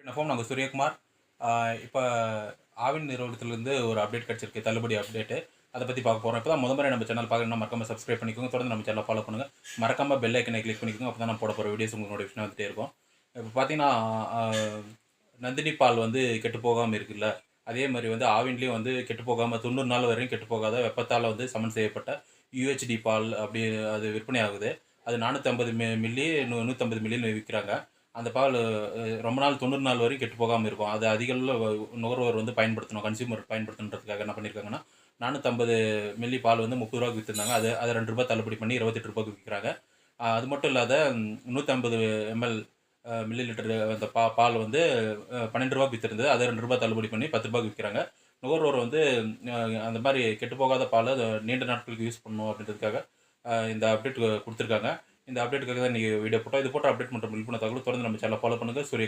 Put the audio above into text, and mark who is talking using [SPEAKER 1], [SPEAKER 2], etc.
[SPEAKER 1] வணக்கம் நாங்கள் சூரியகுமார். இப்போ ஆவின் நிறுவனத்திலேருந்து ஒரு அப்டேட் கிடச்சிருக்கு தள்ளுபடி அப்டேட்டு அதை பற்றி பார்க்க போகிறோம் இப்போ தான் முத முறை நம்ம சேனல் பார்க்கணும் மறக்காம சப்ஸ்கிரைப் பண்ணிக்கோங்க. தொடர்ந்து நம்ம சேனலை ஃபாலோ பண்ணுங்கள் மறக்காம பெல் ஐக்கனை கிளிக் பண்ணிக்கோங்க. அப்போ தான் நான் போட போகிற வீடியோஸ் உங்களுக்கு நோட்டிஃபிகேஷன் வந்துட்டே இருக்கும். இப்போ பார்த்தீங்கன்னா நந்தினி பால் வந்து கெட்டு போகாமல் இருக்குல்ல? அதே மாதிரி வந்து ஆவின்லேயும் வந்து கெட்டு போகாமல் தொண்ணூறு நாள் வரையும் கெட்டு போகாத வெப்பத்தால் வந்து சமன் செய்யப்பட்ட யூஹெச்டி பால் அப்படி அது விற்பனை ஆகுது. அது நானூற்றம்பது மி மில்லி நூ நூற்றம்பது மில்லின்னு விற்கிறாங்க. அந்த பால் ரொம்ப நாள் தொண்ணூறு நாள் வரைக்கும் கெட்டு போகாமல் இருக்கும். அது அதிக நுகர்வோர் வந்து பயன்படுத்தணும். கன்சியூமர் பயன்படுத்தணுன்றதுக்காக என்ன பண்ணியிருக்காங்கன்னா நானூற்றம்பது மில்லி பால் வந்து முப்பது ரூபாய்க்கு விற்றுருந்தாங்க அது அதை ரெண்டு ரூபாய் தள்ளுபடி பண்ணி இருபத்தெட்டு ரூபாய்க்கு விற்கிறாங்க அது மட்டும் இல்லாத நூற்றம்பது எம்எல் மில்லி லிட்டர் அந்த பா பால் வந்து பன்னெண்டு ரூபாய்க்கு விற்றுருந்தது அதை ரெண்டு ரூபாய் தள்ளுபடி பண்ணி பத்து ரூபாய்க்கு விற்கிறாங்க நுகர்வோர் வந்து அந்த மாதிரி கெட்டு போகாத பால் அதை நீண்ட நாட்களுக்கு யூஸ் பண்ணணும் அப்படின்றதுக்காக இந்த அப்டேட் கொடுத்துருக்காங்க. இந்த அப்டேட்டுக்காக தான் நீங்கள் வீடியோ போட்டோம். இது போட்டால் அப்டேட் மற்றும் பண்ண தகவல் தொடர்ந்து நம்ம சேனல் ஃபாலோ பண்ணுங்கள் சூரிய